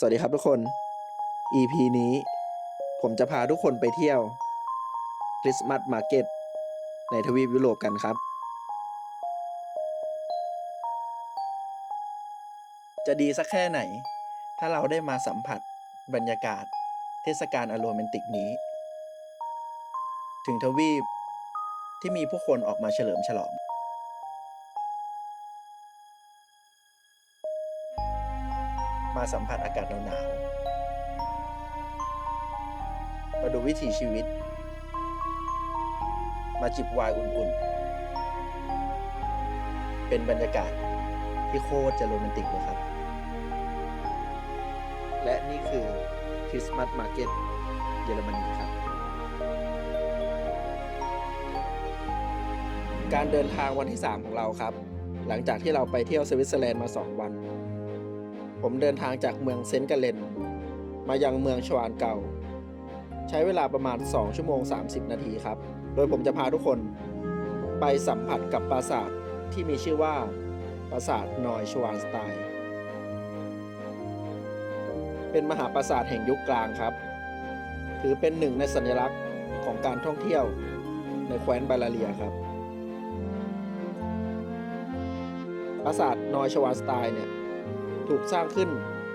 สวัสดีครับทุกคน EP นี้ ผมจะพาทุกคนไปเที่ยวคริสต์มาสมาร์เก็ตในทวีปยุโรปกันครับ จะดีสักแค่ไหน ถ้าเราได้มาสัมผัสบรรยากาศ เทศกาลอโรแมนติกนี้ ถึงทวีปที่มีผู้คนออกมาเฉลิมฉลอง มาสัมผัสอากาศหนาวๆ มาดูวิถีชีวิต มาจิบไวน์อุ่นๆ เป็นบรรยากาศที่โคตรจะโรแมนติกเลยครับ และนี่คือคริสต์มาสมาร์เก็ตเยอรมนีครับ การเดินทางวันที่ 3 ของเราครับ หลังจากที่เราไปเที่ยวสวิตเซอร์แลนด์มา 2 วัน ผมเดินทางจากเมืองเซนต์กาเลน มายังเมืองชวานเก่า ใช้เวลาประมาณ 2 ชั่วโมง 30 นาทีครับ โดยผมจะพาทุกคน ไปสัมผัสกับปราสาทที่มีชื่อว่า ปราสาทนอยชวานสไตน์เป็นมหาปราสาทแห่งยุคกลางครับ ถือเป็นหนึ่งในสัญลักษณ์ของการท่องเที่ยวในแคว้นบาลาเรียครับ ปราสาทนอยชวานสไตน์เนี่ย ถูกสร้างขึ้น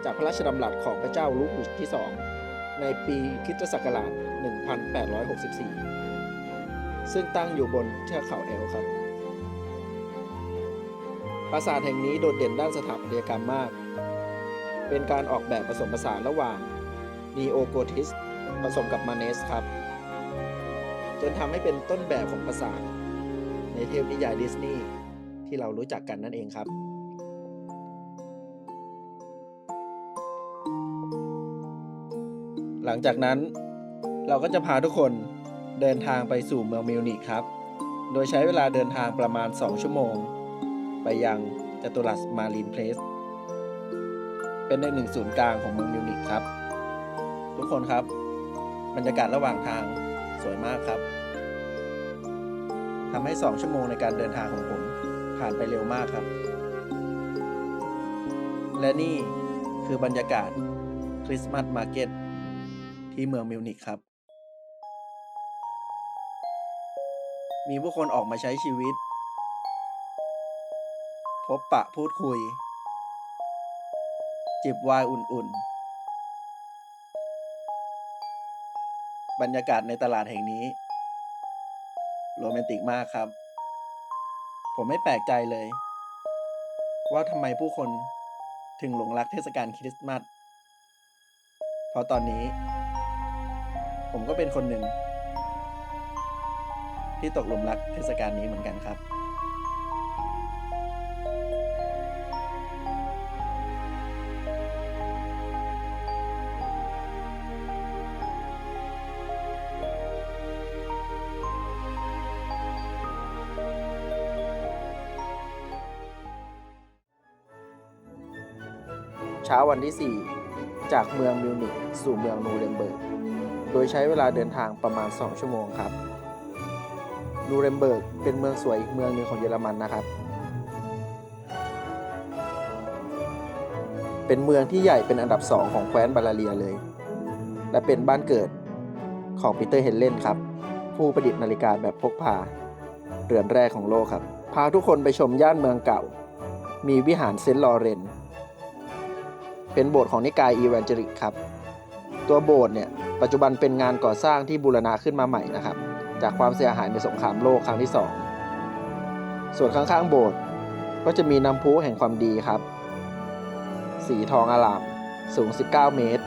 จากพระราชดำรัสของพระเจ้าลูกบุชที่ 2 ในปีคริสตศักราช 1864 ซึ่งตั้งอยู่บนเทือกเขาแอลครับ ปราสาทแห่งนี้โดดเด่นด้านสถาปัตยกรรมมาก เป็นการออกแบบผสมผสานระหว่างนีโอโกธิสผสมกับมาเนสครับ จนทำให้เป็นต้นแบบของปราสาทในเทพนิยายดิสนีย์ที่เรารู้จักกันนั่นเองครับ หลังจากนั้นเราก็จะพาทุกคนเดินทางไปสู่เมืองมิวนิกครับ โดยใช้เวลาเดินทางประมาณ 2 ชั่วโมง ไปยังจัตุรัสมารีนเพลส เป็นในหนึ่งศูนย์กลางของเมืองมิวนิกครับ ทุกคนครับ บรรยากาศระหว่างทางสวยมากครับทำให้ 2 ชั่วโมงในการเดินทางของผมผ่านไปเร็วมากครับ และนี่คือบรรยากาศคริสต์มาสมาร์เก็ต ที่เมืองมิวนิกครับ มีผู้คนออกมาใช้ชีวิต พบปะพูดคุย จิบไวน์อุ่นๆ บรรยากาศในตลาดแห่งนี้ โรแมนติกมากครับ ผมไม่แปลกใจเลย ว่าทำไมผู้คนถึงหลงรักเทศกาลคริสต์มาสเพราะตอนนี้ ผมก็เป็นคนหนึ่ง ที่ตกหลุมรักเทศกาลนี้เหมือนกันครับ เช้าวันที่ 4 จากเมืองมิวนิกสู่เมืองนูเรมเบิร์ก โดยใช้เวลาเดินทางประมาณ 2 ชั่วโมงครับนูเรมเบิร์กเป็นเมืองสวยอีกเมืองหนึ่งของเยอรมันนะครับ เป็นเมืองที่ใหญ่เป็นอันดับ 2 ของแคว้นบาลาเรียเลย และเป็นบ้านเกิดของปีเตอร์เฮนเลนครับ ผู้ประดิษฐ์นาฬิกาแบบพกพาเรือนแรกของโลกครับ พาทุกคนไปชมย่านเมืองเก่า มีวิหารเซนต์ลอเรน เป็นโบสถ์ของนิกายอีแวนเจลิกครับ ตัวโบสถ์เนี่ย ปัจจุบันเป็นงานก่อสร้างที่บูรณะขึ้นมาใหม่นะครับ จากความเสียหายในสงครามโลกครั้งที่ 2 ส่วนข้างๆโบสถ์ก็จะมีน้ำพุแห่งความดีครับ สีทองอลามสูง 19 เมตร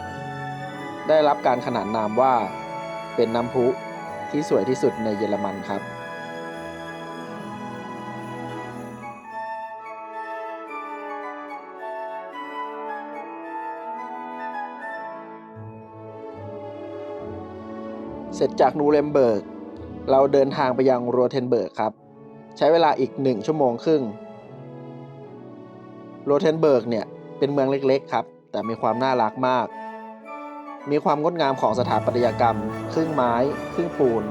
ได้รับการขนานนามว่าเป็นน้ำพุที่สวยที่สุดในเยอรมันครับ เสร็จจากนูเรมเบิร์ก เราเดินทางไปยังโรเทนเบิร์กครับ ใช้เวลาอีกหนึ่งชั่วโมงครึ่งโรเทนเบิร์กเนี่ยเป็นเมืองเล็กๆครับ แต่มีความน่ารักมาก มีความงดงามของสถาปัตยกรรม ครึ่งไม้ ครึ่งปูน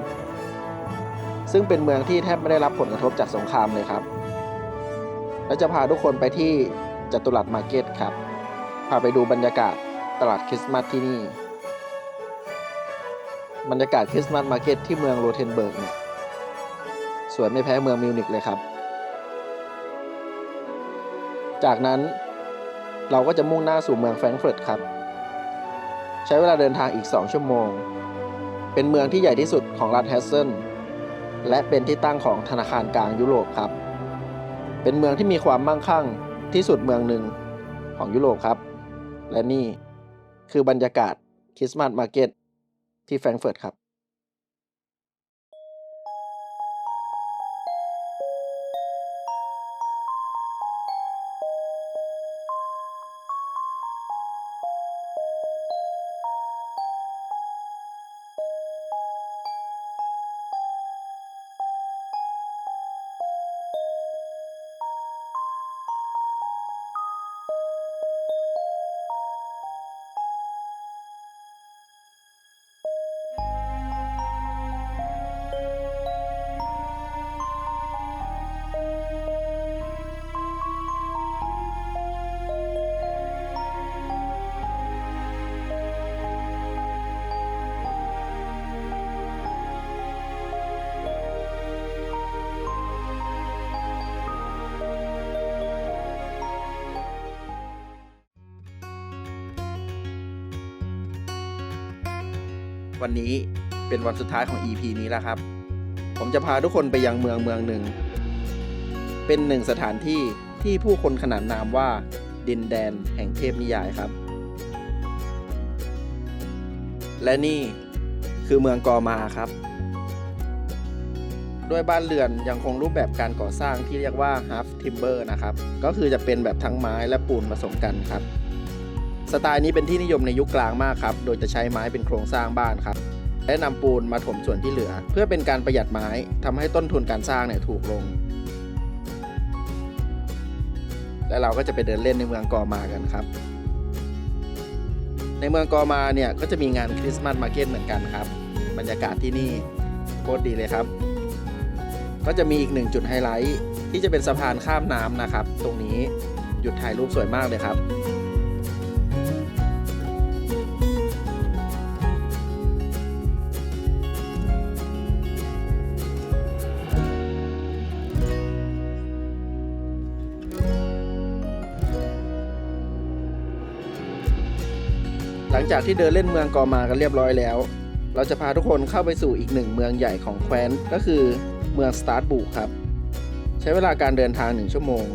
ซึ่งเป็นเมืองที่แทบไม่ได้รับผลกระทบจากสงครามเลยครับ และจะพาทุกคนไปที่จัตุรัสมาร์เก็ตครับ พาไปดูบรรยากาศตลาดคริสต์มาสที่นี่ บรรยากาศคริสต์มาสมาร์เก็ตที่เมืองโรเทนเบิร์กเนี่ยสวยไม่แพ้เมืองมิวนิกเลยครับ จากนั้นเราก็จะมุ่งหน้าสู่เมืองแฟรงก์เฟิร์ตครับ ใช้เวลาเดินทางอีก 2 ชั่วโมง เป็นเมืองที่ใหญ่ที่สุดของรัฐแฮสเซนและเป็นที่ตั้งของธนาคารกลางยุโรปครับ เป็นเมืองที่มีความมั่งคั่งที่สุดเมืองหนึ่งของยุโรปครับ และนี่คือบรรยากาศคริสต์มาสมาร์เก็ต ที่แฟรงก์เฟิร์ตครับ วันนี้เป็นวันสุดท้ายของ EP นี้แล้วครับ ผมจะพาทุกคนไปยังเมืองเมืองหนึ่ง เป็นหนึ่งสถานที่ที่ผู้คนขนานนามว่า ดินแดนแห่งเทพนิยายครับ และนี่คือเมืองกอมาครับ ด้วยบ้านเรือนยังคงรูปแบบการก่อสร้างที่เรียกว่า half timber นะครับ ก็คือจะเป็นแบบทั้งไม้และปูนผสมกันครับ สไตล์นี้เป็นที่นิยมในยุคกลางมากครับ โดยจะใช้ไม้เป็นโครงสร้างบ้านครับและนำปูนมาถมส่วนที่เหลือ เพื่อเป็นการประหยัดไม้ทำให้ต้นทุนการสร้างเนี่ยถูกลง และเราก็จะไปเดินเล่นในเมืองกอมากันครับ ในเมืองกอมาเนี่ยก็จะมีงานคริสต์มาสมาร์เก็ตเหมือนกันครับ บรรยากาศที่นี่โคตรดีเลยครับ ก็จะมีอีกหนึ่งจุดไฮไลท์ที่จะเป็นสะพานข้ามน้ำนะครับ ตรงนี้หยุดถ่ายรูปสวยมากเลยครับ หลังจากที่เดินเล่นเมืองกอมากันเรียบร้อยแล้ว เราจะพาทุกคนเข้าไปสู่อีกหนึ่งเมืองใหญ่ของแคว้นก็คือเมืองสตาร์ทบุครับ ใช้เวลาการเดินทาง 1 ชั่วโมง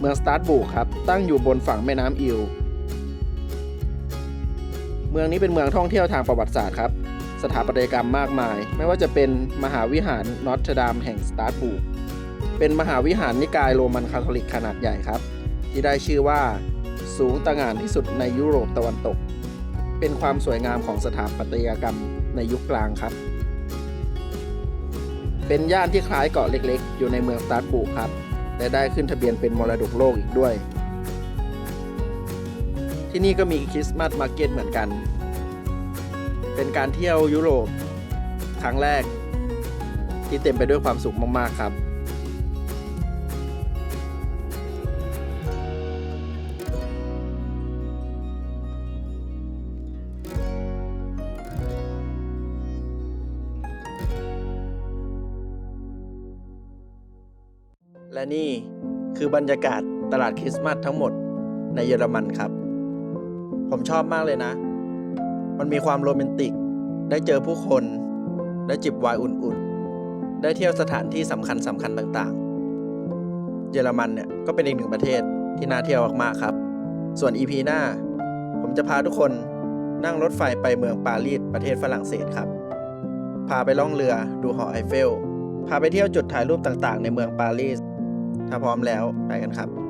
เมืองสตาร์ทบุครับตั้งอยู่บนฝั่งแม่น้ำอิลเมืองนี้เป็นเมืองท่องเที่ยวทางประวัติศาสตร์ครับ สถาปัตยกรรมมากมาย ไม่ว่าจะเป็นมหาวิหารนอตเทดามแห่งสตาร์ทบุกเป็นมหาวิหารนิกายโรมันคาทอลิกขนาดใหญ่ครับ ที่ได้ชื่อว่า สูงตระหง่านที่สุดในยุโรปตะวันตก เป็นความสวยงามของสถาปัตยกรรมในยุคกลางครับ เป็นย่านที่คล้ายเกาะเล็กๆ อยู่ในเมืองสตาร์ทบุกครับ และได้ขึ้นทะเบียนเป็นมรดกโลกอีกด้วย ที่นี่ก็มีคริสต์มาสมาร์เก็ตเหมือนกัน เป็นการเที่ยวยุโรปครั้งแรก ที่เต็มไปด้วยความสุขมากๆครับ และนี่คือบรรยากาศตลาดคริสต์มาสทั้งหมดในเยอรมันครับ ผมชอบมากเลยนะ มันมีความโรแมนติก ได้เจอผู้คน ได้จิบไวน์อุ่นๆ ได้เที่ยวสถานที่สำคัญสำคัญต่างๆ เยอรมันเนี่ยก็เป็นอีกหนึ่งประเทศที่น่าเที่ยวมากๆครับ ส่วน EP หน้า ผมจะพาทุกคนนั่งรถไฟไปเมืองปารีสประเทศฝรั่งเศสครับ พาไปล่องเรือดูหอไอเฟล พาไปเที่ยวจุดถ่ายรูปต่างๆ ในเมืองปารีส ถ้าพร้อมแล้วไปกันครับ